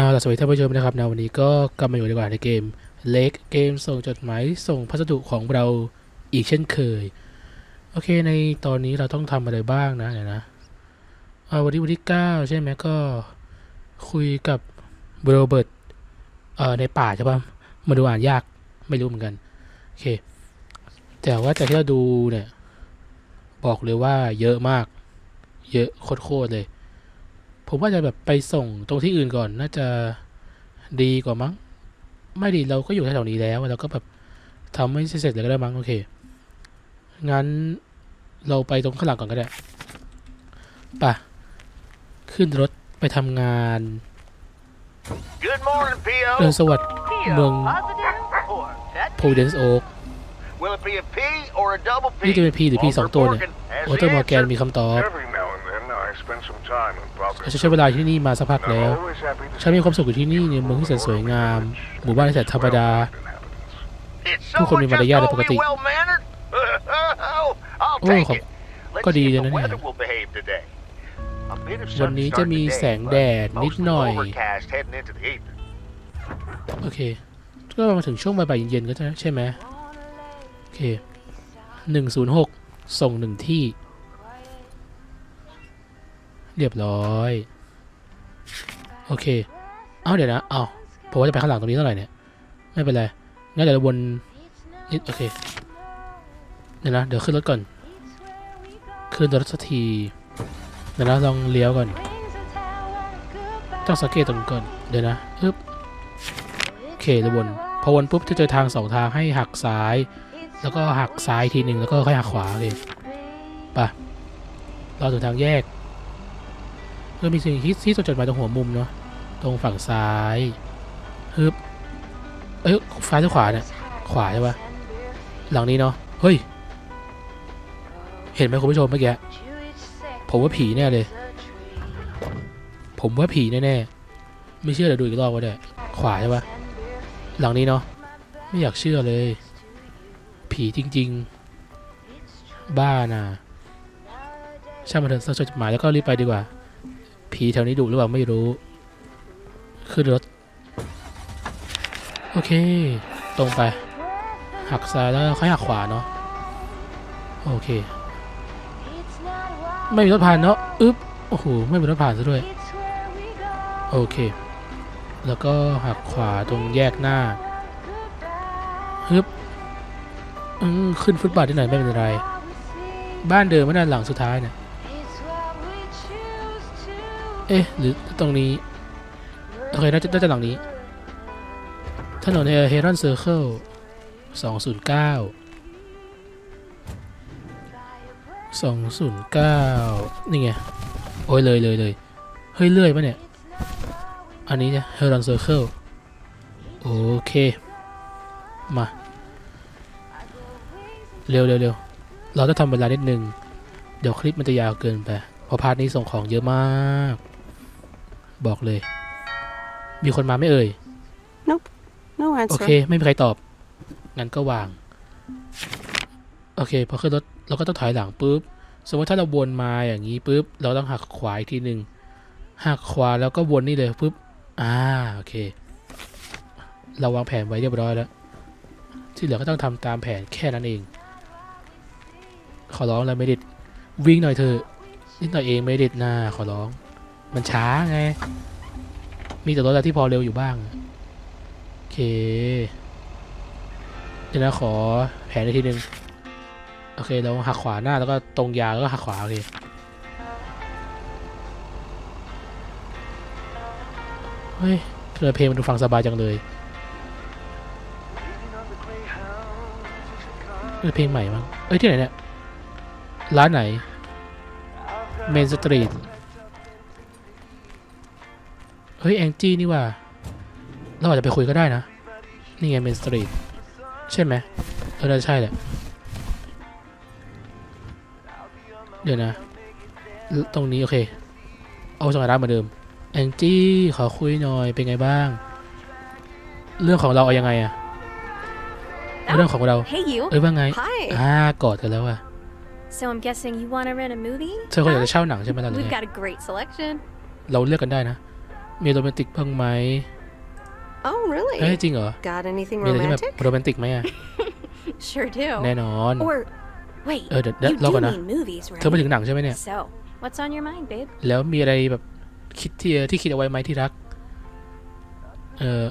เอาล่ะสวัสดีท่านผู้ชมนะครับนะวันนี้ก็กลับมาอยู่ดีกว่าในเกมเล็กเกมส่งจดหมายส่งพัสดุของเราอีกเช่นเคย โอเคในตอนนี้เราต้องทำอะไรบ้างนะเดี๋ยนะเอาวันที่วันที่เก้าใช่ไหมก็คุยกับโรเบิร์ตเอ่อในป่าใช่ปะมาดูอ่านยากไม่รู้เหมือนกัน โอเค แต่ว่าจากที่เราดูเนี่ย บอกเลยว่าเยอะมาก เยอะโคตรๆเลย ผมว่าจะแบบไปส่งตรงที่อื่นก่อนน่าจะดีกว่ามั้ง ไม่ดีเราก็อยู่แถวๆนี้แล้วเราก็แบบทำไม่เสร็จเลยก็ได้มั้งโอเค งั้นเราไปตรงข้างหลังก่อนก็ได้ไป่ะ ขึ้นรถไปทำงาน Good morning, P.O. เดินสวัสดิ์ P.O. Mừng. Positive? Or that โพเดนส์โอ๊ก Will it be a P or a double P? นี่จะเป็น P หรือ P สองตัวเนี่ย Has โอ the เตอร์มอร์แกน answer. มีคำตอบ Every now and then I spend some time in เรา Providence. จะใช้เวลาที่นี่มาสักพัก and แล้ว I'm always happy to ฉันมีความสุขอยู่ที่นี่ในเมืองที่แสนสวยงาม หมู่บ้านที่แสนธรรมดา It's ผู้คนมี someone มาร just ยาท called ปกติ me well-mannered? I'll โอ้ take ขอบ it. Let's ก็ดี see เลย if นะ the เนี่ย weather will behave today. A bit of วัน sun นี้ to จะ start มี the day, แสงแดด but นิด mostly หน่อย overcast heading into the evening. โอเค ก็มาถึงช่วงบ่ายๆเย็นๆก็จะใช่ไหม โอเคหนึ่งศูนย์หกส่งหนึ่งที่ เรียบร้อย โอเค เอ้าเดี๋ยวนะ เอ้าผมว่าจะไปข้างหลังตรงนี้เท่าไหร่เนี่ย ไม่เป็นไร งั้นเดี๋ยวเราวนนิดโอเค เดี๋ยวนะ เดี๋ยวขึ้นรถก่อน ขึ้นรถสักที เดี๋ยวนะลองเลี้ยวก่อน ต้องสังเกตตรงนี้ก่อน เดี๋ยวนะอึ๊บโอเคแล้วนพอวนปุ๊บจะเจอทางสองทางให้หักซ้าย แล้วก็หักซ้ายทีหนึ่งแล้วก็ค่อยหักขวาเลยไปราถึงทางแยก เพื่อมีสิ่งที่ที่จดหมายตรงหัวมุมเนาะตรงฝั่งซ้ายฮึบเอ้ยซ้ายหรือขวาเนี่ยขวาใช่ปะหลังนี้เนาะเฮ้ย เห็นไหมคุณผู้ชมเมื่อกี้ผมว่าผีแน่เลย ผมว่าผีแน่ๆไม่เชื่อเดี๋ยวดูอีกรอบก็ได้ขวาใช่ปะหลังนี้เนาะไม่อยากเชื่อเลย ผีจริง ๆ บ้าน่ะช่างมันเถอะเราจดหมายแล้วก็รีบไปดีกว่า ผีแถวนี้ดุหรือเปล่าไม่รู้ ขึ้นรถ โอเค ตรงไป หักซ้ายแล้วค่อยหักขวาเนาะ โอเค ไม่มีรถผ่านเนาะ อึ๊บ โอ้โห ไม่มีรถผ่านซะด้วย โอเค แล้วก็หักขวาตรงแยกหน้า ฮึบอืมขึ้นฟุตบาทนิดหน่อยไม่เป็นไร บ้านเดิมไม่ด้านหลังสุดท้ายเนี่ย เอ๊ะหรือตรงนี้โอเคน่าจะน่าจะหลังนี้ ถนนเฮรอนเซอร์เคิลสองศูนย์เก้าสองศูนย์เก้านี่ไง โอ้ยเลยเลยเลยเฮ้ยเลื่อยปะเนี่ย อันนี้เนี่ย h e r o n Circle โอเค มา เร็วเร็วเร็วเราต้องทำเวลานิดนึง เดี๋ยวคลิปมันจะยาวเกินไปเพราะพาร์ทนี้ส่งของเยอะมาก บอกเลย มีคนมาไม่เอ่ย No โอ answer. เค ไม่มีใครตอบ งั้นก็วาง โอเค พอขึ้นรถเราก็ต้องถอยหลังปุ๊บ สมมติถ้าเราวนมาอย่างนี้ปุ๊บ เราต้องหักขวาอีกทีหนึ่งหักขวาแล้วก็วนนี่เลยปุ๊บ อ่า โอเค เราวางแผนไว้เรียบร้อยแล้ว ที่เหลือก็ต้องทำตามแผนแค่นั้นเอง ขอร้องแล้วไม่ดิดวิ่งหน่อยเถอะนิดหน่อยเองไม่ดิดนะขอร้อง มันช้าไง มีแต่รถอะไรที่พอเร็วอยู่บ้าง โอเค เดี๋ยวนะขอแผนอีกทีหนึ่งโอเคเราหักขวาหน้าแล้วก็ตรงยาวแล้วก็หักขวาโอเคเฮ้ยเปิดเพลงมันดูฟังสบายจังเลยเออเพลงใหม่มั้งเอ้ยที่ไหนเนี่ย ร้านไหน เมนสตรีท เฮ้ยแองจี้นี่ว่า เราอาจจะไปคุยก็ได้นะ นี่ไงเมนสตรีทใช่ไหมเออน่าจะใช่แหละ เดี๋ยวนะ ตรงนี้โอเค เอาสมัยร้านเหมือนเดิม แองจี้ขอคุยหน่อยเป็นไงบ้าง เรื่องของเราเอายังไงอะเรื่องของเรา Hey, you. เอ้ยว่าไง Hi. อ่ากอดกันแล้วอะ So I'm guessing you want to rent a movie? เธอก็อยากจะเช่าหนังใช่ไหมล่ะหรือ We've ไง got a great selection. เราเลือกกันได้นะ มีโรแมนติกบ้างไหม Oh, really? เอ้ยจริงเหรอ Got anything มีอะไรที่แบบ romantic? โรแมนติกไหมอะ Sure do. แน่นอน Or, wait, Uh, d- d- you log do on na. mean movies, เธอไป right? ถึงหนังใช่ไหมเนี่ย So, what's on your mind, babe? แล้วมีอะไรแบบคิดที่ที่คิดเอาไว้ไหมที่รัก เออ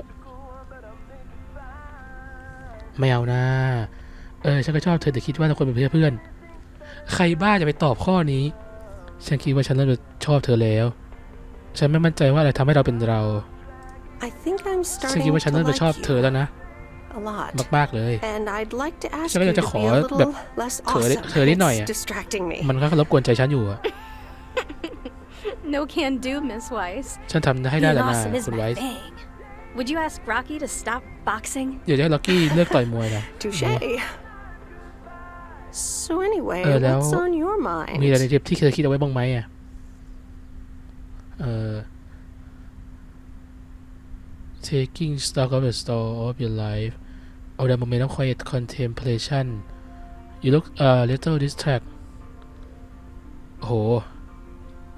ไม่เอานะ เออฉันก็ชอบเธอแต่คิดว่าเราควรเป็นเพื่อน ใครบ้าจะไปตอบข้อนี้ ฉันคิดว่าฉันเริ่มจะชอบเธอแล้ว ฉันไม่มั่นใจว่าอะไรทำให้เราเป็นเรา I think I'm ฉันคิด starting ว่าฉัน to เริ่มจะชอบ like เธอแล้ว you นะ a lot. มาก ๆ เลย And I'd like to ask ฉันก็ you อยากจะ to ข be อ a แบบ little less เธอ awesome. เธอนิดหน่อย It's อะ distracting me. มันก็รบกวนใจฉันอยู่อะ No can do, Miss Weiss. ฉันทำให้ได้ Being แล้วนะ awesome is คุณ my ไว้ thing. Would you ask Rocky to stop boxing? เดี๋ยวจะให้ล็อกกี้เลิกต่อยมวยนะ Touche. So anyway, Uh, now- what's on your mind? มีอะไรในทิปที่เคยคิดเอาไว้บ้างไหมอะ เอ่อ taking stock of the store of your life or the moment of quiet contemplation you look a little distract โอ้โห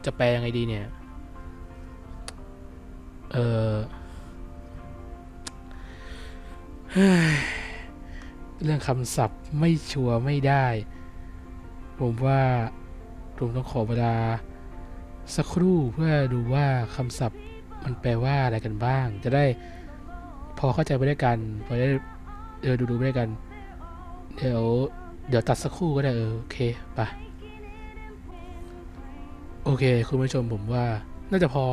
จะแปลยังไงดีเนี่ย เออเรื่องคำศัพท์ไม่ชัวร์ไม่ได้ ผมว่าผมต้องขอเวลา สักครู่เพื่อดูว่าคำศัพท์มันแปลว่าอะไรกันบ้าง จะได้พอเข้าใจไปด้วยกัน พอได้เออดูดูไปด้วยกัน เดี๋ยวเดี๋ยวตัดสักครู่ก็ได้เออโอเคไปะโอเค คุณผู้ชมผมว่าน่าจะพอ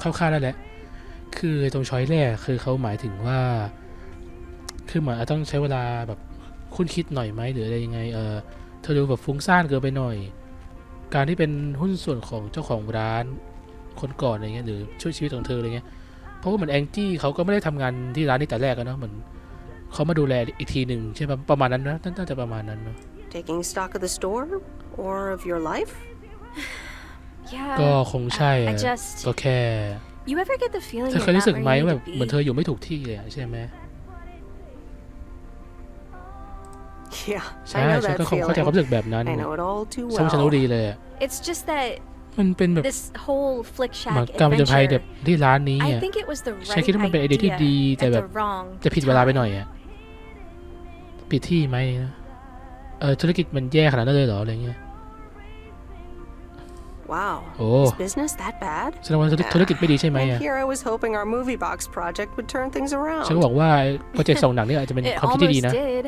เข้าๆได้แล้วคือตรงช้อยแรกคือเขาหมายถึงว่า คือเหมือนอาจต้องใช้เวลาแบบคุ้นคิดหน่อยไหมหรืออะไรยังไงเออเธอดูแบบฟุ้งซ่านเกินไปหน่อย การที่เป็นหุ้นส่วนของเจ้าของร้านคนก่อนอะไรเงี้ยหรือช่วยชีวิตของเธออะไรเงี้ยเพราะว่าเหมือนแองจี้เขาก็ไม่ได้ทำงานที่ร้านนี้แต่แรกอะเนาะเหมือนเขามาดูแลอีกทีหนึ่งใช่ปะประมาณนั้นนะน่าจะประมาณนั้นเนาะ Taking stock of the store or of your life? Yeah. ก็คงใช่ I อะ just. ก็แค่ You ever get the feeling เธอ you're เคยรู้ not สึก where ไหม you ว่า need แบบ to เหมือน be? เธออยู่ไม่ถูกที่เลยอะใช่ไหม Yeah, ใช่ I know ฉัน that ก็คงเข้าใจความ feeling. รู้สึกแบบนั้น I know it all too ฉันว่าฉันรู้ well. ดีเลยอะ It's just that มันเป็นแบบ this whole flick เหมือน shack การผจญภัยแบบ adventure. ที่ร้านนี้ I อะ think it was the ฉัน right คิดว่ามันเป็นไอเดียที่ idea ดีแต่ at แบ the บ wrong จะผิดเวลาไป time. หน่อยอะผิดที่ไหมนะเออธุรกิจมันแย่ขนาดนั้นเลยเหรออะไรเงี้ย Wow. Oh. Is business that bad? แสดงว่าธุรธุรกิจไม่ดีใช่ไหม And อะ here I was hoping our movie box project would turn things ฉันก็ around. หวังว่าโปรเจกต์ส่งหนังเนี่ยอาจจะเป็น It ความคิดที่ดี almost นะ did.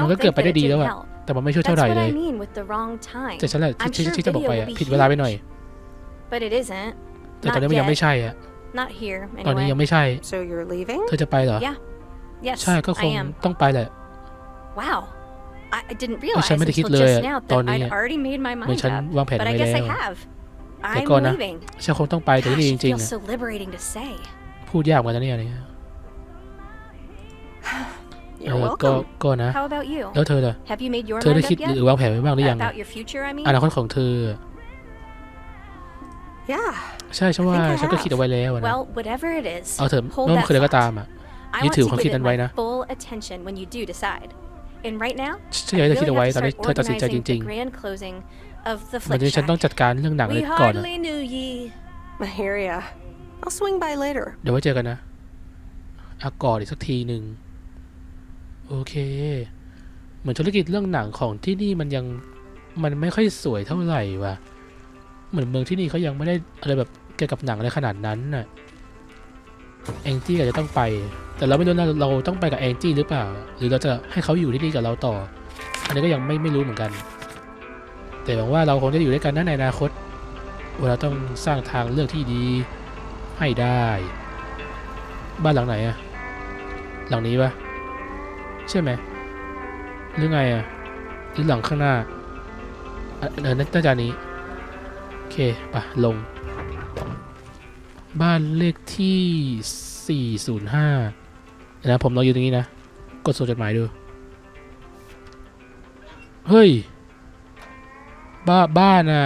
มัน Don't ก็เกือบ think ไป that ได้ it ดีแล้ว didn't อะ help. แต่มันไม่ช่วย That's เท่าไหร่ what เลย I mean with the wrong time. แต่ฉันแหละที่ I'm ที่ sure ที่จะบอกไป video อะ will be ผิดเวลาไปหน่อย But it isn't. แต่ตอนนี้มันยังไม่ใช่อะ Not here ตอนนี้ anyway. ยังไม่ใช่ So you're leaving? เธอจะไปเหรอ Yeah. Yes, ใช่ก็ค I ง am. ต้องไปแหละ Wow. I, I didn't realize ฉันไม่ได้คิด until เลย just อะ now ตอน that นี้ I'd อะ already made my เหมือน mind ฉัน up. วางแผน But ไว้ I guess แล้ I ว have. แต่ I'm ก่อนนะ leaving. ฉันคงต้องไปแต่ที่ Gosh, นี่จ it ริงๆ feels อะ so liberating to say. พูดยากเหมือนกันนะเนี่ยอะไรเงี้ย เอ You're อก็ welcome. ก็นะ How about you? แล้วเธอล่ะ Have you made your เธอได้ mind คิด up หรื yet? อวางแผนไว้บ้างหรือยัง About your future, I mean? อนาคตของเธอ Yeah. ใช่ฉันว่า I think I ฉันก็คิดเอาไว้แล้วอะนะ Well, whatever it is, เอาเถอะ hold ไม่ว่า that คืออะไรก็ thought. ตามอะ I You want too, to ความ give คิด it นั้นไว้ my นะ full attention when you do decide. And right now, ฉันอยาก I จะคิด really เอาไว้ have ตอน to นี้ start เธอตัดสินใจจ organizing ริง the grand closing of the ๆเหมือน flick ที่ฉันต้อง shack. จัดการเรื่องหนังอะไร We ก่อนอะ hardly knew ye. I hear ya. I'll swing by later. เดี๋ยวไว้เจอกันนะอากอดอีกสักทีหนึ่ง โอเค เหมือนธุรกิจเรื่องหนังของที่นี่มันยังมันไม่ค่อยสวยเท่าไหร่ว่ะ เหมือนเมืองที่นี่เขายังไม่ได้อะไรแบบเกี่ยวกับหนังอะไรขนาดนั้นน่ะแองจี้อาจจะต้องไป แต่เราไม่รู้นะเราต้องไปกับแองจี้หรือเปล่า หรือเราจะให้เขาอยู่ที่นี่กับเราต่อ อันนี้ก็ยังไม่ไม่รู้เหมือนกัน แต่หวังว่าเราคงจะอยู่ด้วยกันนะในอนาคตว่าเราต้องสร้างทางเลือกที่ดีให้ได้ บ้านหลังไหนอะหลังนี้ปะ ใช่ไหมหรือไงอะหรือหลังข้างหน้าอะเออน่าจะนนี้ โอเคปะลง บ้านเลขที่ 405นะผมลออยู่ตรงนี้นะ กดส่งจดหมายดู เฮ้ย บ้าบ้านอะ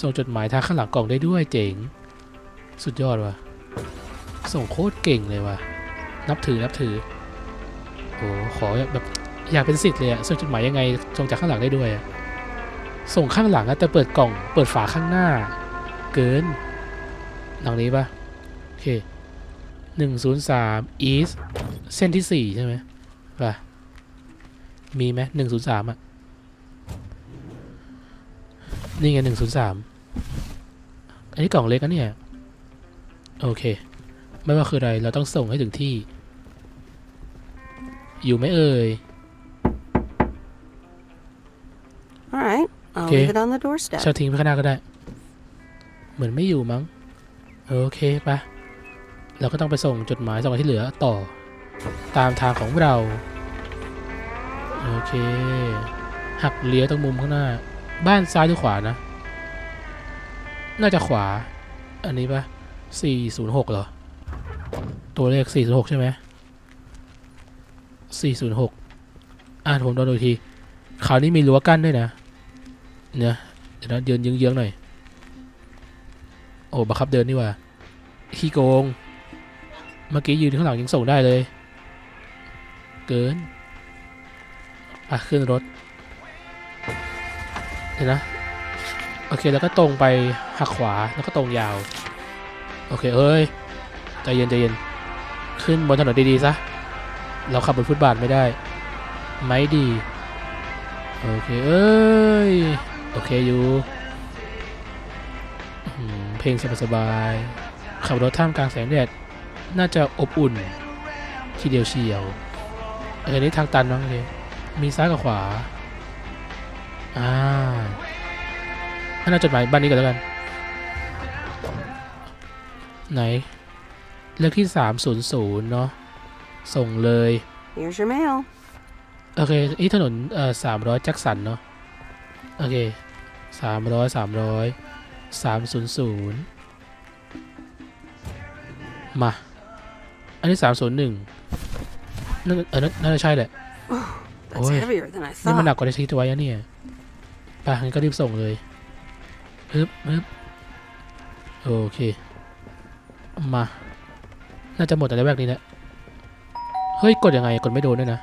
ส่งจดหมายทางข้างหลังกล่องได้ด้วยเจ๋ง สุดยอดว่ะ ส่งโคตรเก่งเลยว่ะ นับถือนับถือ โอ้ขอแบบอยากเป็นสิทธิ์เลยอะส่งจดหมายยังไงส่งจากข้างหลังได้ด้วยอะส่งข้างหลังอะแต่เปิดกล่อง เปิดฝาข้างหน้า เกินหลังนี้ปะโอเคหนึ่งศูนย์สาม east เส้นที่สี่ใช่ไหมป่ะมีไหมหนึ่งศูนย์สามอะนี่ไงหนึ่งศูนย์สามอันนี้กล่องเล็กนะเนี่ย โอเค ไม่ว่าคืออะไรเราต้องส่งให้ถึงที่ อยู่ไหมเอ่ย All right. I'll Okay. leave it on the doorstep. เช่าทิ้งไปข้างหน้าก็ได้ เหมือนไม่อยู่มั้ง โอเคปะเราก็ต้องไปส่งจดหมายส่งอันที่เหลือต่อ ตามทางของเรา โอเค หักเลี้ยวตรงมุมข้างหน้า บ้านซ้ายหรือขวานะ น่าจะขวา อันนี้ปะ406เหรอ ตัวเลข406ใช่ไหม 406 อ่านผมโดนดูอีกทีคราวนี้มีรั้วกั้นด้วยนะ เนี่ยเดี๋ยวนะเดินเยื้องๆหน่อย โอ้บังคับเดินนี่ว่าขี้โกง เมื่อกี้ยืนข้างหลังยังส่งได้เลย เกิน อะ ขึ้นรถ เดี๋ยวนะ โอเคแล้วก็ตรงไปหักขวาแล้วก็ตรงยาว โอเค เอ้ย ใจเย็นใจเย็น ขึ้นบนถนนดี ๆ ซะ เราขับบนฟุตบาทไม่ได้ ไม่ดี โอเค เอ้ย โอเคอยู่เพลงสบายๆขับรถท่ามกลางแสงแดดน่าจะอบอุ่น ทีเดียวเชียว เออ นี่ทางตันเนาะโอเคมีซ้ายกับขวา อ่าน่าจดหมายบ้านนี้ก่อนแล้วกัน ไหน เลขที่ 300 เนาะ ส่งเลย Here's your mail. โอเคนี่ถนนเอ่อสามร้อยแจ็คสันเนาะโอเคสามร้อยสามร้อยสามศูนย์ศูนย์มา อันนี้สามศูนย์หนึ่งนั่นเออนั่นน่าจะใช่แหละ That's Oi. heavier than I นี่มันหนั thought. กกว่าที่คิดไว้อะเนี่ยไปงั้นก็รีบส่งเลยฮึบฮึบโอเค มา น่าจะหมดแต่ในแวกนี้แหละ เฮ้ย กดยังไง กดไม่โดนด้วยนะ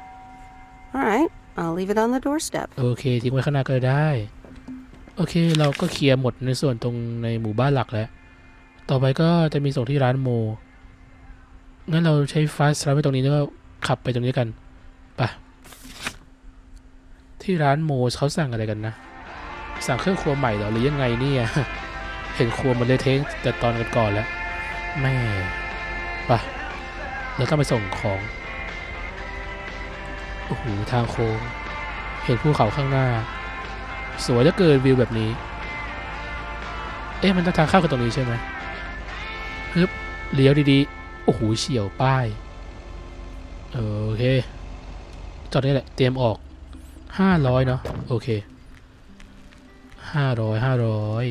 All right. I'll leave it on the doorstep. โอเคทิ้งไว้ข้างหน้าก็ได้ โอเค เราก็เคลียร์หมดในส่วนตรงในหมู่บ้านหลักแล้ว ต่อไปก็จะมีส่งที่ร้านโม งั้นเราใช้ฟาสต์ทราเวลตรงนี้แล้วก็ขับไปตรงนี้กันไปที่ร้านโมเขาสั่งอะไรกันนะ สั่งเครื่องครัวใหม่เหรอหรือยังไงเนี่ยเห็นครัวมันเลยเทงแต่ตอนกันก่อนแล้วแม่ไปะเราต้องไปส่งของ โอ้โหทางโค้ง เห็นภูเขาข้างหน้า สวยเหลือเกินวิวแบบนี้ เอ๊ะมันจะทางเข้ากันตรงนี้ใช่ไหมฮึบเลี้ยวดีๆ โอ้โหเฉียวป้าย โอเค จอดนี่แหละ เตรียมออกห้าร้อยเนาะโอเคห้าร้อยห้าร้อย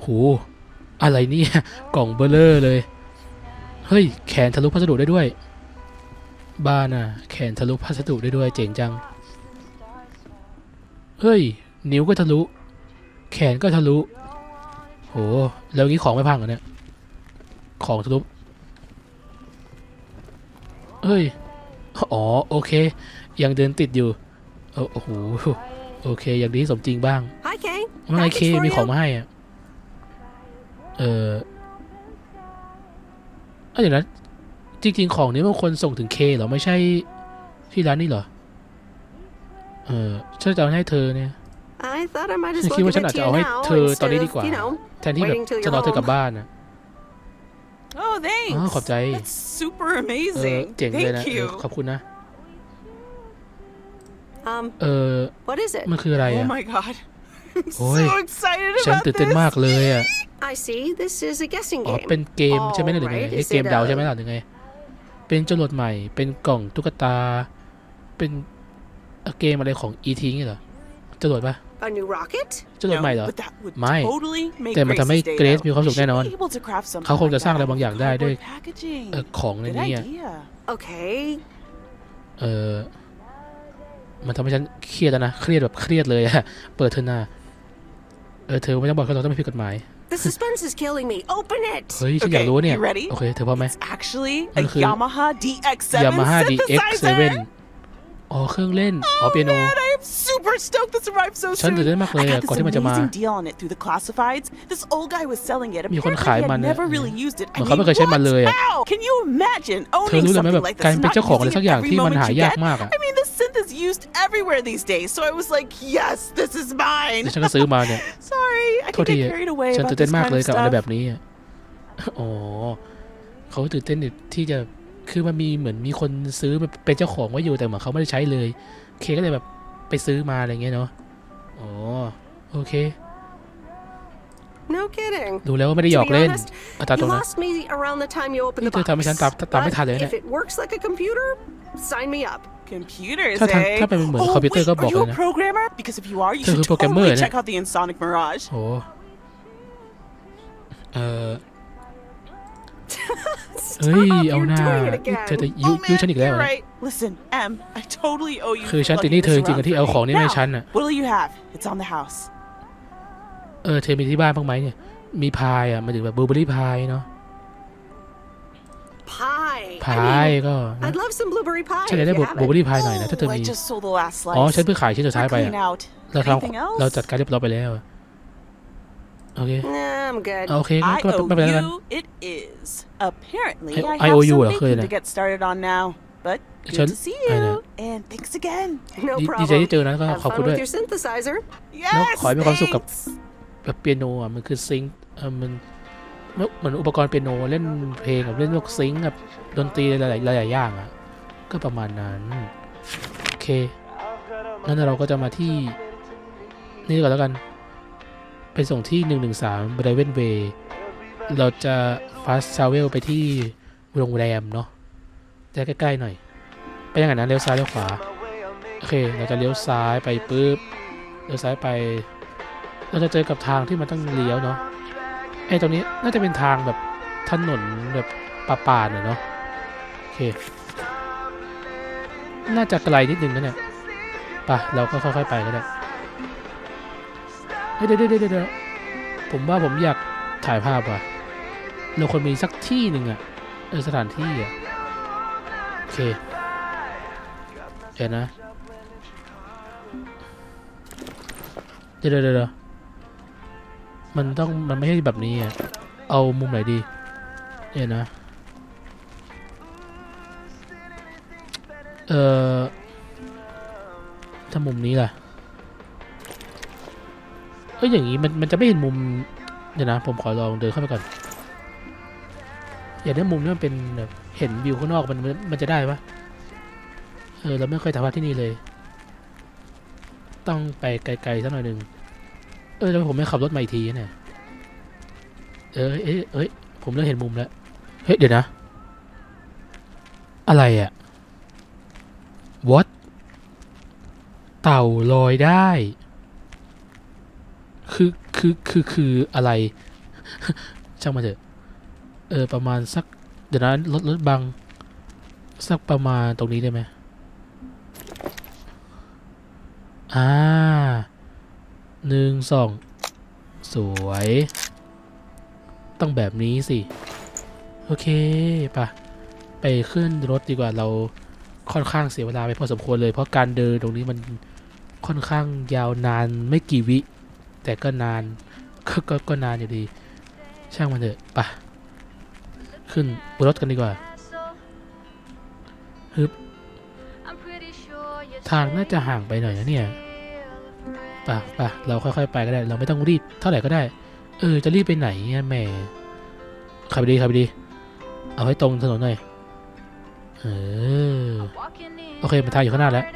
โหอะไรเนี่ย กล่องเบลเลอร์เลย เฮ้ย แขนทะลุพัสดุได้ด้วย บ้านอะ แขนทะลุพัสดุได้ด้วยเจ๋งจัง เฮ้ย นิ้วก็ทะลุ แขนก็ทะลุ โห แล้วงี้ของไม่พังเหรอเนี่ย ของทะลุเฮ้ย อ๋อ โอเค ยังเดินติดอยู่เออโอ้โห โอเค อย่างนี้สมจริงบ้าง Hi, Kay. ว่าไงเค Package for มีของ you. มาให้อะ เออเอ้ยเดี๋ยวนะ จริง ๆ ของนี้มันควรส่งถึงเคเหรอ ไม่ใช่ที่ร้านนี่เหรอ เออฉันจะเอาให้เธอเนี่ย I thought I might ฉั as น well คิดว่า give ฉัน it อาจ to จะ you เอาให้ now เธอตอนนี้ instead ดีกว่า of, you know, แทนที่แบบ waiting till จะ you're รอเธอกลับ home. บ้านนะ Oh, thanks. อ๋อขอบใจ That's super เออ amazing. เจ๋งเลยนะ Thank เออ you. ขอบคุณนะ Um, เออ what is it? มันคืออะไร Oh อะ my god. I'm Oi. so excited ฉัน about ตื่นเต้น this. มากเลยอะ I see. This is a guessing อ๋อ game. เป็นเกมใช่ไหมหรือไง Alright, เอ้ย is เกม it เดา a- ใช่ไหมล่ะหรือไง เป็นจรวดใหม่ เป็นกล่องตุ๊กตา เป็นเอ่อเกมอะไรของ e ทีนี่เหรอจรวดปะ A new rocket? จรวด No, ใหม่เหรอ but that would ไม่ totally make แต่มันทำให้ Grace's day, เกรซ though. มีความสุขแน่นอน She'd be able to craft something เขาคงจะ like สร้างอะไร that บางอย่างได้ with ด้วย cardboard packaging. เออของใน Good นี้อะ idea. Okay. เออมันทำให้ฉันเครียดแล้วนะ เครียดแบบเครียดเลยอะเปิดเธอหน้า เออ เธอไม่ต้องบอกเขาเราต้องไม่ผิดกฎหมาย The suspense is killing me. Open it. เฮ้ยฉันอยากรู้เนี่ย Okay, you ready? โอเคเธอพร้อมไหม It's actually a Ano, คือ Yamaha DX7 Yamaha DX7 synthesizer. อ๋อเครื่องเล่น อ๋อเปียโน Man, I am super super stoked this arrived so ฉัน soon. ตื่นเต้นมากเลย I อะ got ก่อน this ที่มันจะมา amazing deal on it through the classifieds. This old guy was selling it. มีคน Apparently, ขาย he มัน had เนี่ย never really used it. I เหมือนเขา mean, ไม่เคยใช้มันเลยอะ what? How? Can you imagine เธอ owning รู้เลยไหม something แบบ like การ this? เป็น Not เจ้าของอะไร using สัก it อย่าง every ที่มัน moment หา you ยาก get. มากอะ I mean, this synth is used everywhere these days, so I was like, yes, this is mine. แล้วฉันก็ซื้อมาเนี่ย Sorry, I โทษ can ที get อะ carried away ฉัน about ตื่นเต้น this มาก kind เลย of กับอะไร stuff. แบบนี้อะอ๋อเขาตื่นเต้นที่จะ คือมันมีเหมือนมีคนซื้อมาเป็นเจ้าของไว้อยู่แต่เหมือนเขาไม่ได้ใช้เลย เคก็เลยแบบไปซื้อมาอะไรเงี้ยเนาะ อ๋อ โอเค No kidding. ดูแล้วว่าไม่ได้หย To อก be เล่น honest, เอาตามตร you งนะ lost me around the time you opened the นี่เธอ box. ทำให้ฉันตามตามไม่ทันเลย But เนี่ย if it works like a computer, sign me up. Computers, ถ้าทาง eh? ถ้าเป็นเหมือน oh, คอมพิวเตอร์ wait, ก็บอก are you เลย a นะ programmer? Because if you are, you เธอ should คือโปรแกรมเมอร์ totally เนี่ย check out the Insonic Mirage. โอ้เออเฮ้ย Stop, เอา you're หน้า doing it นี่เธอ again. จะยุ oh ยุ man, ฉันอีกแล้ว you're เหรอ right. Listen, Em, I totally owe you คือ for ฉันติดห lugging นี่เธอ this จริงๆ around กับที่ for เอา me. ของนี่มาให้ Now, ฉันอะ What'll you have? It's on the house. เออ เธอมีที่บ้านบ้างไหมเนี่ย มีพายอะหมายถึงแบบบลูเบอรี่พายเนาะ Pie. พายก็ฉันอยากได้บลูเบอร์รี่พายหน่อยนะถ้าเธอมีอ๋อฉันเพิ่งขายชิ้นสุดท้ายไปเราทำเราจัดการเรียบร้อยไปแล้วโอเคโอเคก็ไม่เป็นไรกัน I O U อะคืออะไรฉันะไรนดีใจที่เจอนะก็ขอบคุณด้วยแล้วขอให้มีความสุขกับแบบเปียโนอะมันคือซิงค์มัน เหมือนอุปกรณ์เปียโนเล่นเพลงกับเล่นพวกซิงค์กับดนตรีหลายๆหลายๆอย่างอะก็ประมาณนั้น โอเคงั้นเราก็จะมาที่ นี่ก่อนแล้วกัน ไปส่งที่ 113 b r i v e n Way เราจะ fast travel ไปที่โรงแรมเนาะจะใกล้ ๆ หน่อย ไปยังไงนะเลี้ยวซ้ายเลี้ยวขวา โอเค เราจะเลี้ยวซ้ายไปปุ๊บ เลี้ยวซ้ายไป เราจะเจอกับทางที่มันต้องเลี้ยวเนาะ ไอ้ตรงนี้น่าจะเป็นทางแบบถนนแบบป่าๆหน่อยเนาะโอเค น่าจะไกลนิดนึงนะเนี่ยไปะเราก็ค่อยๆไปก็ได้เดี๋ยวเดี๋ยวเดี๋ยวเดี๋ยวผมว่าผมอยากถ่ายภาพว่ะเราควรมีสักที่หนึ่งอะเออสถานที่อะโอเคเดี๋ยวนะ เดี๋ยวเดี๋ยวเดี๋ยว มันต้องมันไม่ใช่แบบนี้อะ เอามุมไหนดีเดี๋ยวนะ เอ่อ ถ้ามุมนี้ล่ะ เอ้ยอย่างนี้มันมันจะไม่เห็นมุม เดี๋ยวนะ ผมขอลองเดินเข้าไปก่อน อย่ากได้มุมที่มันเป็นแบบเห็นวิวข้างนอกมันมันมันจะได้ปะเออเราไม่เคยถ่ายภาพที่นี่เลย ต้องไปไกลๆสักหน่อยหนึ่ง เออแล้วผมไม่ขับรถมาอีกทีเนี่ยเออเอ้ยเอ้ยผมเริ่มเห็นมุมแล้ว เฮ้ย เดี๋ยวนะ อะไรอะ what เต่าลอยได้ คือคือคือคืออะไร ช่างมาเถอะ เออ ประมาณสัก เดี๋ยวนะรถรถบัง สักประมาณตรงนี้ได้ไหมอ่า หนึ่งสองสวย ต้องแบบนี้สิ โอเคปะไปขึ้นรถดีกว่าเราค่อนข้างเสียเวลาไปพอสมควรเลย เพราะการเดินตรงนี้มันค่อนข้างยาวนานไม่กี่วิ แต่ก็นานก็ก็ก็นานอยู่ดี ช่างมันเถอะปะขึ้นบนรถกันดีกว่าฮึบทางน่าจะห่างไปหน่อยนะเนี่ย ปะปะเราค่อยๆ ไปก็ได้ เราไม่ต้องรีบเท่าไหร่ก็ได้ เออ จะรีบไปไหนอะแหม่ขับไปดีขับไปดี เอาให้ตรงถนนหน่อย เออ โอเคมันทางอยู่ข้างหน้าแล้ว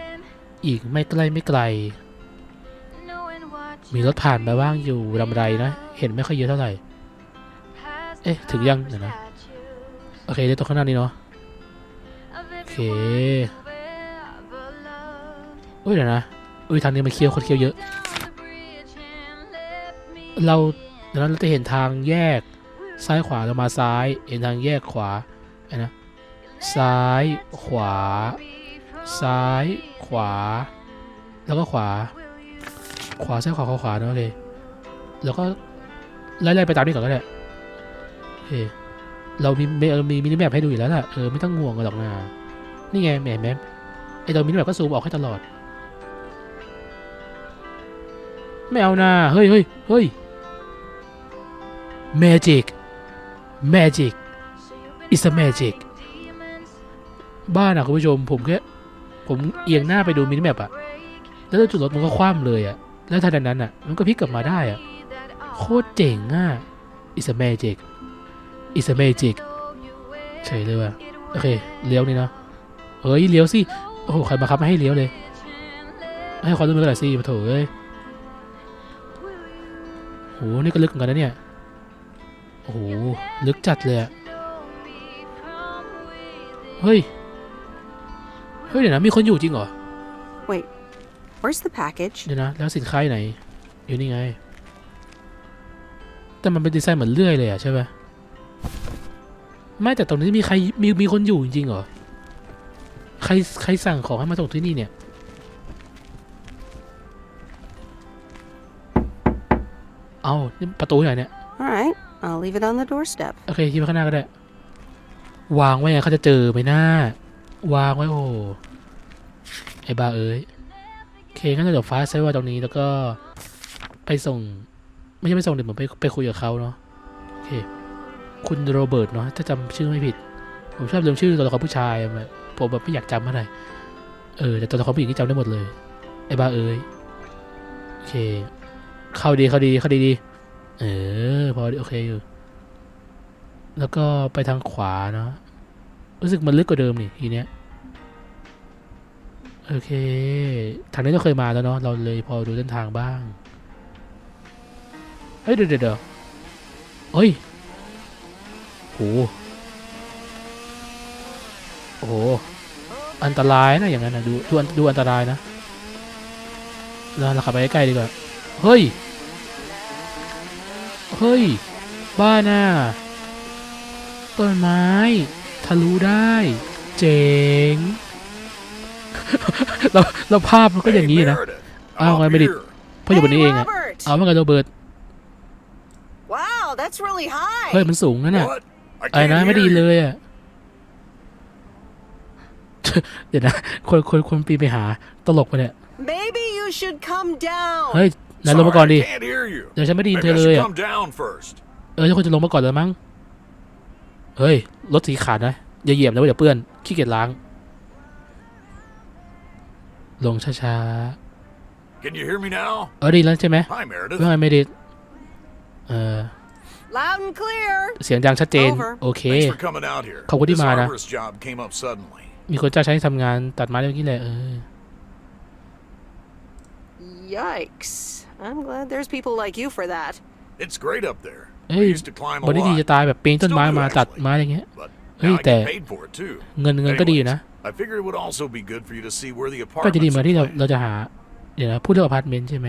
อีกไม่ไกลไม่ไกล มีรถผ่านมาบ้างอยู่ลำไรนะ เห็นไม่ค่อยเยอะเท่าไหร่ เอ๊ะ ถึงยังเดี๋ยวนะ โอเคเดี๋ยวตรงข้างหน้านี้เนาะ โอเคเอ้ยเดี๋ยวนะ อุ้ยทางนี้มันเคี้ยวคนเคี้ยวเยอะ เราดี๋ยวนั้นเราจะเห็นทางแยกซ้ายขวาเรามาซ้าย เห็นทางแยกขวาไอ้นะซ้ายขวา ซ้ายขวา แล้วก็ขวา ขวาซ้ายขวาขวาขวาเนอะโอเคแล้วก็ไล่ๆไปตามนี้ก่อนก็ได้โอเคเรามีเมเรามีมินิแมปให้ดูอยู่แล้วล่ะเออไม่ต้องห่วงกันหรอกนะนี่ไงแหมแมไอตัวมินิแมปก็ซูมออกให้ตลอด ไม่เอาน้าเฮ้ยเฮ้ยเฮ้ย magic magic is a magic บ้านอะคุณผู้ชมผมแค่ผมเอียงหน้าไปดูมินิแมปอะแล้วจุดรถมันก็คว่ำเลยอะแล้วทันใดนั้นอะมันก็พลิกกลับมาได้อะโคตรเจ๋งอะ is a magic is a magic เฉยเลยว่ะโอเคเลี้ยวนี่เนาะเฮ้ยเลี้ยวสิโอ้โหใครมาครับไม่ให้เลี้ยวเลย ให้ความร่วมมือหน่อยสิมาโถเอ้ย โหนี่ก็ลึกเหมือนกันนะเนี่ย โอ้โห ลึกจัดเลยอะเฮ้ย เฮ้ยเดี๋ยวนะ มีคนอยู่จริงเหรอ Wait, where's the package? เดี๋ยวนะ แล้วสินค้าอยู่ไหน อยู่นี่ไง แต่มันเป็นดีไซน์เหมือนเลื่อยเลยอะใช่ไหมไม่แต่ตรงนี้มีใครมีมีคนอยู่จริงๆเหรอ ใครใครสั่งของให้มาส่งที่นี่เนี่ย เอานี่ประตูไหนเนี่ย All right, I'll leave it on the doorstep. โอเคคิดไว้ข้างหน้าก็ได้ วางไว้ไงเขาจะเจอไหมหน้าวางไว้โอ้โหไอ้บ้าเอ้ยโอเคงั้นเดี๋ยวฟ้าใช้ว่าตรงนี้แล้วก็ไปส่ง ไม่ใช่ไปส่งเดี๋ยวผมไปไปคุยกับเขาเนาะโอเค คุณโรเบิร์ตเนาะถ้าจำชื่อไม่ผิด ผมชอบลืมชื่อตัวละครผู้ชายอะแบบผมแบบไม่อยากจำเท่าไหร่เออแต่ตัวละครผู้หญิงที่จำได้หมดเลย ไอ้บ้าเอ้ยโอเค เข้าดีเข้าดีเข้าดีดีเออ พอโอเคอยู่ แล้วก็ไปทางขวาเนาะรู้สึกมันลึกกว่าเดิมนี่ทีเนี้ยโอเค ทางนี้เราเคยมาแล้วเนาะเราเลยพอดูเส้นทางบ้าง เฮ้ยเดี๋ยวเดี๋ยวเดี๋ยวเฮ้ยโหโอ้โห อันตรายนะอย่างนั้นนะดูดูอันดูอันตรายนะเราเราขับไปใกล้ๆดีกว่า เฮ้ย เฮ้ย บ้าน่ะต้นไม้ ทะลุได้ เจ๋งเราเราภาพมันก็อย่างนี้นะ Meredith, Ah, I'm wait a up minute. here. เพราะอยู่บนนี้เองอะ Robert! เอาว่าไงโรเบิร์ต Wow, that's really high. เฮ้ย มันสูงนะเนี่ย What? I ไอ้ can't นะไม่ hear ดี you. เลยอะเดี๋ยวนะคนคนคนปีนไปหาตลกไปะเนี่ย Maybe you should come down. เฮ้ย นายลงมาก่อนดิ Sorry, I can't hear you. เดี๋ยวฉันไม่ได้ยิน Maybe เธ I อเลย should อะ come down first. เออฉันควรจะลงมาก่อนแล้วมั้ง เฮ้ย รถสีขาดนะ อย่าเหยียบนะเว้ยเดี๋ยวเปื้อน ขี้เกียจล้าง ลงช้า Can you hear me now? ๆเออดีแล้วใช่ไหม Hi, Meredith. ว่าไงไม่ดีเออ Loud and clear. เสียงดังชัดเจน Over. โอเค Thanks for coming out here. ขอบคุณที่ This มานะ arborist job came up suddenly. มีคนจ้างใช้ทำงานตัดไม้เรื่องนี้แหละเออ Yikes. I'm glad there's people like you for that. It's great up there. I เฮ้ย used to climb บ a นนี้ดีจะ lot. ตายแบบปีนต้นไม้มาตัดไม้อย่างเงี้ย But Hey, now I แต่ get paid for it too. เงินเงินก็ดีอยู่นะ Anyways, I figured it would also be good for you to see where the ก็จะดี apartments เหมือน are ที่เรา planned. เราจะหา เดี๋ยวนะพูดเรื่องอพาร์ตเมนต์ใช่ไหม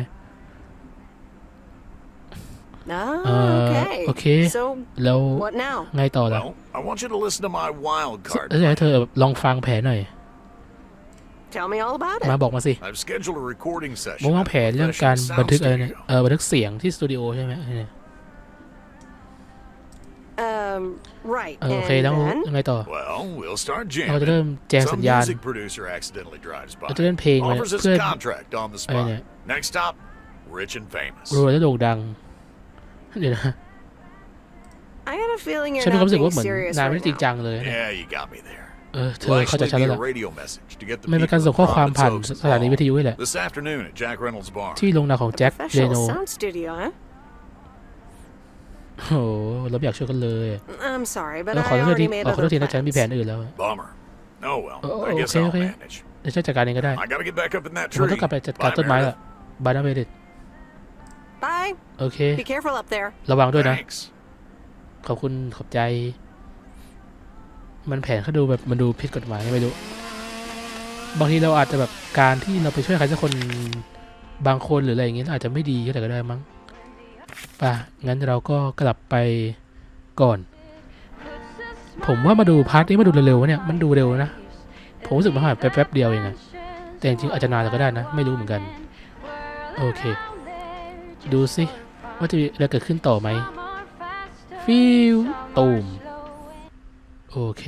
Ah, Uh, okay. okay. So, แล้ว what now? ไงต่อล่ะ Well, I want you to listen to my wild card. แล้วอยากให้เธอลองฟังแผนหน่อย Tell me all about มา it. บอกมาสิ I've scheduled a recording ผม session. วาง at แผ a นเรื่องการ professional บันทึก sound อะไรเนี่ย studio. เออบันทึกเสียงที่สตูดิโอใช่ไหมเนี่ย Um, right. เออโอเค and แล้ว then? ยังไงต่อ Well, we'll start เราจะ jamming. เริ่มแจงสั Some ญญาณ music producer accidentally drives by. เราจะเล่นเพลงไว้ Offers us เพื่อ a contract on the I know. spot. Next stop, rich and famous. รวยและโด่งดังเดี๋ยวนะ I got a feeling ฉัน you're มีความ not รู้สึกว่า being เหมือน serious นาย right ไม่ได้จริง now. จังเลยนะ Yeah, you got me there. เออเธ It'll อเข้าใจ actually ฉัน be แล้ว a ล่ะ radio message to get the มันเป็น people การส่ง of ข้อความ Providence ผ่าน Oaks สถานีวิท involved. ยุนี่แหละ This afternoon at Jack Reynolds' bar. ที่โรงหนังของแจ็คเรโน Professional sound studio, huh? โอ้โหเราไม่อยากช่วยกันเลย I'm sorry, but เรา I ขอโทษที already made เออขอโท other ษทีนะฉันมีแผน plans. อื่นแล้ว Bummer. Oh well, Oh, I guess okay, I'll okay. manage. เดี๋ยวฉันจัดการเองก็ได้ I gotta get back up in that ผม tree. ต้องกลับไปจัดการ Bye, ต้นไม้ Meredith. ละบานาเบดิต Bye. โอเค Be careful up there. ระวังด้วยนะ Thanks. ขอบคุณขอบใจ มันแผนเขาดูแบบมันดูผิดกฎหมายไม่รู้บางทีเราอาจจะแบบการที่เราไปช่วยใครสักคนบางคนหรืออะไรอย่างเงี้ยอาจจะไม่ดีก็ได้ก็ได้มั้งป่ะงั้นเราก็กลับไปก่อน ผมว่ามาดูพาร์ทนี้มาดูเร็วๆวะเนี่ยมันดูเร็วนะผมรู้สึกมันผ่านไปแป๊บเดียวเองอะแต่จริงๆอาจจะนานแล้วก็ได้นะ ไม่รู้เหมือนกัน โอเค ดูสิว่าจะมีอะไรเกิดขึ้นต่อไหมฟิวตูม โอเค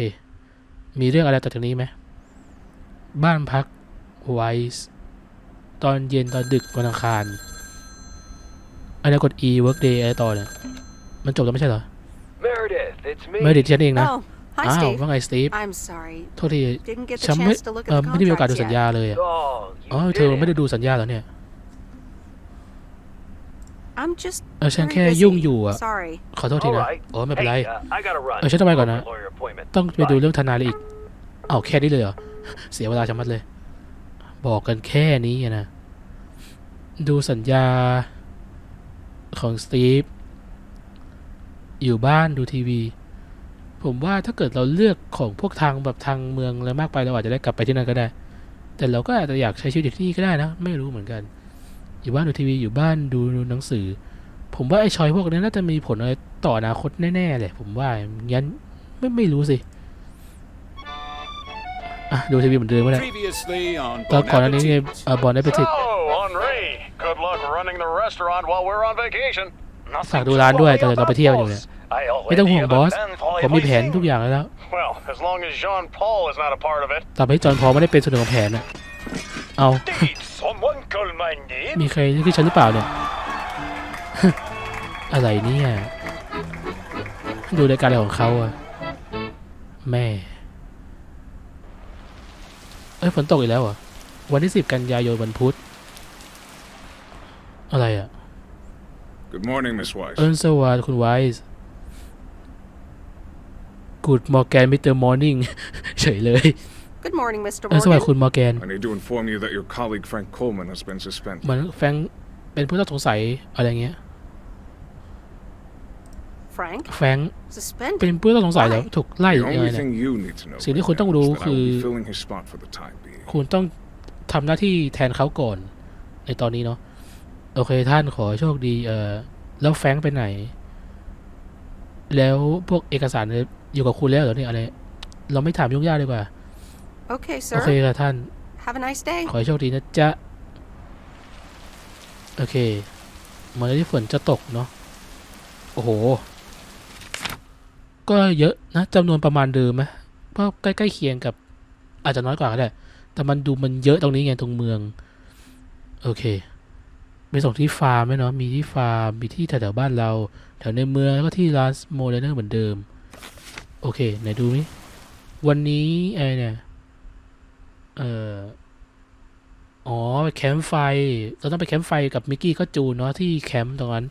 มีเรื่องอะไรต่อจากนี้ไหม บ้านพักไวส์ตอนเย็นตอนดึกวันอังคารอันนี้กด e workday อะไรต่อเนี่ย มันจบแล้วไม่ใช่เหรอ Meredith, it's me. ไม่ได้ฉันเองนะ Oh, hi, อ้าว Steve. ว่าไงสตีฟ I'm sorry. โทษที Didn't get the ฉันไม่ chance to look เอ่อ at the ไม่ได้มีโอกาสดู contracts สัญญา yet. เลยอะ Oh, อ๋อ you เธอ did ไม่ได้ it. ดูสัญญาแล้วเนี่ย I'm just เออฉัน very แค่ busy. ยุ่งอยู่อะ Sorry. ขอโทษที All นะ right. โอ้ไม่เป็นไร Hey, uh, I gotta run. เออฉันต้องไปก่อนนะ Lawyer appointment. ต้องไปดู Bye. เรื่องทนายเลยอีก เอาแค่นี้เลยเหรอ เสียเวลาชะมัดเลย บอกกันแค่นี้อะนะ ดูสัญญาของสตีฟ อยู่บ้านดูทีวี ผมว่าถ้าเกิดเราเลือกของพวกทางแบบทางเมืองอะไรมากไปเราอาจจะได้กลับไปที่นั่นก็ได้ แต่เราก็อาจจะอยากใช้ชีวิตอยู่ที่นี่ก็ได้นะ ไม่รู้เหมือนกัน อยู่บ้านดูทีวีอยู่บ้านดูหนังสือ ผมว่าไอ้ชอยพวกนี้น่าจะมีผลอะไรต่ออนาคตแน่ๆเลยผมว่างั้นไม่ไม่รู้สิอะดูทีวีเหมือนเดิมก็ได้ Previously on ตอนก่อนอันนี้ไงบอลได้ไปติด So, Henri, good luck running the restaurant while we're on vacation. ฝากดูร้านด้วยแต่เราไปเที่ยวอยู่เนี่ยไม่ต้องห่วงบอส ผมมีแผนทุกอย่างแล้ว Well, as long as Jean Paul is not a part of it. ต่อไปจอห์นพอลไม่ได้เป็นส่วนหนึ่งของแผนอะเอา Did someone call my name? มีใครเรียกฉันหรือเปล่าเนี่ย อะไรเนี่ย ดูรายการอะไรของเขาอะแม่ เอ้ยฝนตกอีกแล้วเหรอ วันที่สิบกันยายนวันพุธ อะไรอะ Good morning, Miss Weiss. เอินสวัสดิ์คุณไวส์ Good Morgan Mr. Morning เฉยเลย Good morning, Mr. เอินสวัสดิ์ Morgan. คุณมอร์แกน I need to inform you that your colleague Frank Coleman has been suspended. เหมือนแฟรงค์เป็นผู้ต้องสงสัยอะไรเงี้ย Frank, แฟรงค์ suspended. เป็นผู้ต้องสงสัยแล้วถูกไล่ห The รือยังไง only เนี่ย thing you need to know สิ่งที่ right คุณต้อง now รู้ is that I will คือ be filling his spot for the time being. คุณต้องทำหน้าที่แทนเขาก่อน ในตอนนี้เนาะโอเคท่านขอให้โชคดีเออแล้วแฟรงค์ไปไหน แล้วพวกเอกสารเนี่ยอยู่กับคุณแล้วเหรอเนี่ยอะไร เราไม่ถามยุ่งยากดีกว่า Okay, โอเค sir. ค่ะท่าน Have a nice day. ขอให้โชคดีนะจ๊ะ โอเคเหมือนที่ฝนจะตกเนาะโอ้โห ก็เยอะนะจำนวนประมาณเดิมไหมเพราะใกล้ๆเคียงกับ อาจจะน้อยกว่าก็ได้ แต่มันดูมันเยอะตรงนี้ไงตรงเมือง โอเคไปส่งที่ฟาร์มไหมเนาะมีที่ฟาร์มมีที่แถวๆบ้านเรา แถวในเมืองแล้วก็ที่ร้านโมเดลเนอร์เหมือนเดิม โอเค ไหนดูมิวันนี้อะไรเนี่ย เอ่ออ๋อไปแคมป์ไฟ เราต้องไปแคมป์ไฟกับมิกกี้ก็จูนเนาะที่แคมป์ตรงนั้น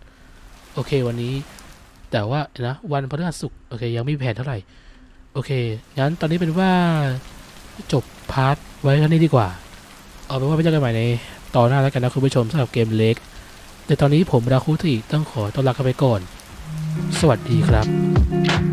โอเควันนี้ แต่ว่านะวันพฤหัสศุกร์โอเค ยังไม่แผนเท่าไหร่ โอเค งั้นตอนนี้เป็นว่าจบพาร์ทไว้เท่านี้ดีกว่า เอาเป็นว่าไปเจอกันใหม่ในตอนหน้าแล้วกันนะคุณผู้ชมสำหรับเกมเล็ก แต่ตอนนี้ผมราคุติต้องขอต้อนรับกันไปก่อน สวัสดีครับ